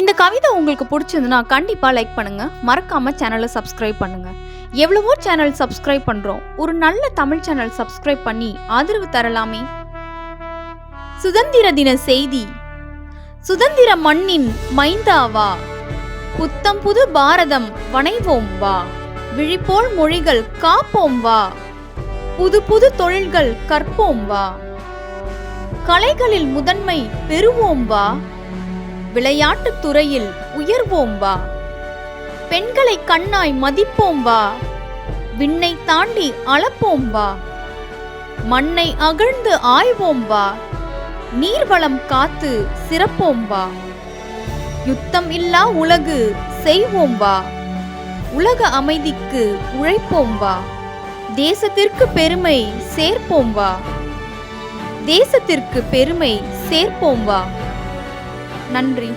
இந்த கவிதை உங்களுக்கு பிடிச்சிருந்துன்னா கண்டிப்பாக லைக் பண்ணுங்கள் மறக்காமல் சேனலை சப்ஸ்கிரைப் பண்ணுங்கள் எவ்வளவோ சேனல் சப்ஸ்கிரைப் பண்ணுறோம் ஒரு நல்ல தமிழ் சேனல் சப்ஸ்கிரைப் பண்ணி ஆதரவு தரலாமே. சுதந்திர தின செய்தி. சுதந்திர மண்ணின் மைந்தாவா புத்தம் புது பாரதம் வணைவோம் வா. விழிப்போல் மொழிகள் காப்போம் வா. புது புது தொழில்கள் கற்போம் வா. கலைகளில் முதன்மை பெறுவோம் வா. விளையாட்டுத் துறையில் உயர்வோம் வா. பெண்களை கண்ணாய் மதிப்போம் வா. விண்ணை தாண்டி அளப்போம் வா. மண்ணை அகழ்ந்து ஆய்வோம் வா. நீர்வளம் காத்து சிறப்போம் வா. யுத்தம் இல்லா உலகு செய்வோம் வா. உலக அமைதிக்கு உழைப்போம் வா. தேசத்திற்கு பெருமை சேர்ப்போம் வா. தேசத்திற்கு பெருமை சேர்ப்போம் வா. நன்றி.